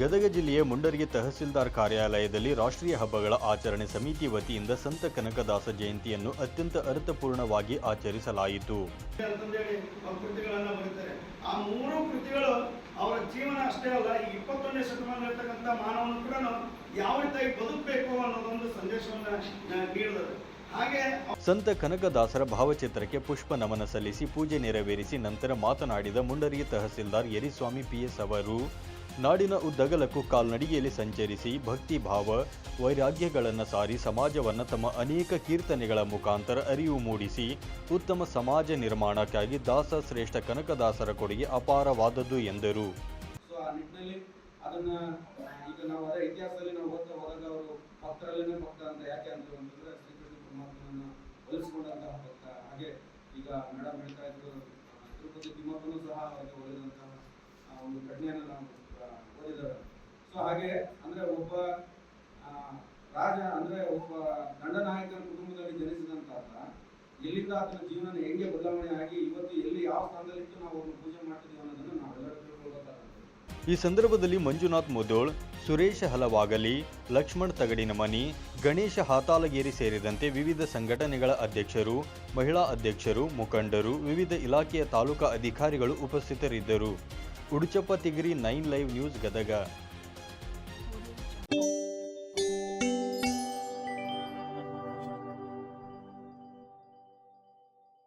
ಗದಗ ಜಿಲ್ಲೆಯ ಮುಂಡರಿಗೆ ತಹಸೀಲ್ದಾರ್ ಕಾರ್ಯಾಲಯದಲ್ಲಿ ರಾಷ್ಟ್ರೀಯ ಹಬ್ಬಗಳ ಆಚರಣೆ ಸಮಿತಿ ವತಿಯಿಂದ ಸಂತ ಕನಕದಾಸ ಜಯಂತಿಯನ್ನು ಅತ್ಯಂತ ಅರ್ಥಪೂರ್ಣವಾಗಿ ಆಚರಿಸಲಾಯಿತು. ಆ ಮೂರು ಕೃತಿಗಳು ಅವರ ಜೀವನ ಅಷ್ಟೇ ಅಲ್ಲ ಈ ಇಪ್ಪತ್ತೊಂದನೇ ಶತಮಾನದಲ್ಲಿರ್ತಕ್ಕಂಥ ಮಾನವನು ಕೂಡ ಯಾವ ರೀತಿಯಾಗಿ ಬದುಕಬೇಕು ಅನ್ನೋದೊಂದು ಸಂದೇಶವನ್ನು ನೀಡಿದರು ಹಾಗೆ ಸಂತ ಕನಕದಾಸರ ಭಾವಚಿತ್ರಕ್ಕೆ ಪುಷ್ಪ ನಮನ ಸಲ್ಲಿಸಿ ಪೂಜೆ ನೆರವೇರಿಸಿ ನಂತರ ಮಾತನಾಡಿದ ಮುಂಡರಿಗೆ ತಹಸೀಲ್ದಾರ್ ಯರಿಸ್ವಾಮಿ ಪಿಎಸ್ ಅವರು. ನಾಡಿನ ಉದ್ದಗಲಕ್ಕೂ ಕಾಲ್ನಡಿಗೆಯಲ್ಲಿ ಸಂಚರಿಸಿ ಭಕ್ತಿ ಭಾವ ವೈರಾಗ್ಯಗಳನ್ನು ಸಾರಿ ಸಮಾಜವನ್ನು ತಮ್ಮ ಅನೇಕ ಕೀರ್ತನೆಗಳ ಮುಖಾಂತರ ಅರಿವು ಮೂಡಿಸಿ ಉತ್ತಮ ಸಮಾಜ ನಿರ್ಮಾಣಕ್ಕಾಗಿ ದಾಸ ಶ್ರೇಷ್ಠ ಕನಕದಾಸರ ಕೊಡುಗೆ ಅಪಾರವಾದದ್ದು ಎಂದರು. ಒಂದು ಪ್ರಜ್ಞೆಯನ್ನು ನಾವು ಓದಿದ್ದಾರೆ ಸೊ ಹಾಗೆ ಅಂದ್ರೆ ಒಬ್ಬ ರಾಜ ಅಂದ್ರೆ ಒಬ್ಬ ದಂಡನಾಯಕನ ಕುಟುಂಬದಲ್ಲಿ ಜನಿಸಿದಂತಾತ ಎಲ್ಲಿಂದ ಆತನ ಜೀವನ ಹೆಂಗೆ ಬದಲಾವಣೆ ಆಗಿ ಇವತ್ತು ಎಲ್ಲಿ ಯಾವ ಸ್ಥಾನದಲ್ಲಿಟ್ಟು ನಾವು ಅವ್ರನ್ನ ಪೂಜೆ ಮಾಡ್ತಿದ್ದೀವಿ ಅನ್ನೋದನ್ನ ನಾವೆಲ್ಲರೂ ತಿಳ್ಕೊಳ್ಬೇಕಾಗುತ್ತೆ. ಈ ಸಂದರ್ಭದಲ್ಲಿ ಮಂಜುನಾಥ್ ಮುದೋಳ್, ಸುರೇಶ ಹಲವಾಗಲಿ, ಲಕ್ಷ್ಮಣ್ ತಗಡಿನ ಮನಿ ಗಣೇಶ ಹಾತಾಲಗೇರಿ ಸೇರಿದಂತೆ ವಿವಿಧ ಸಂಘಟನೆಗಳ ಅಧ್ಯಕ್ಷರು, ಮಹಿಳಾ ಅಧ್ಯಕ್ಷರು, ಮುಖಂಡರು, ವಿವಿಧ ಇಲಾಖೆಯ ತಾಲೂಕಾ ಅಧಿಕಾರಿಗಳು ಉಪಸ್ಥಿತರಿದ್ದರು. Uduchappa Tigari nine live news Gadag.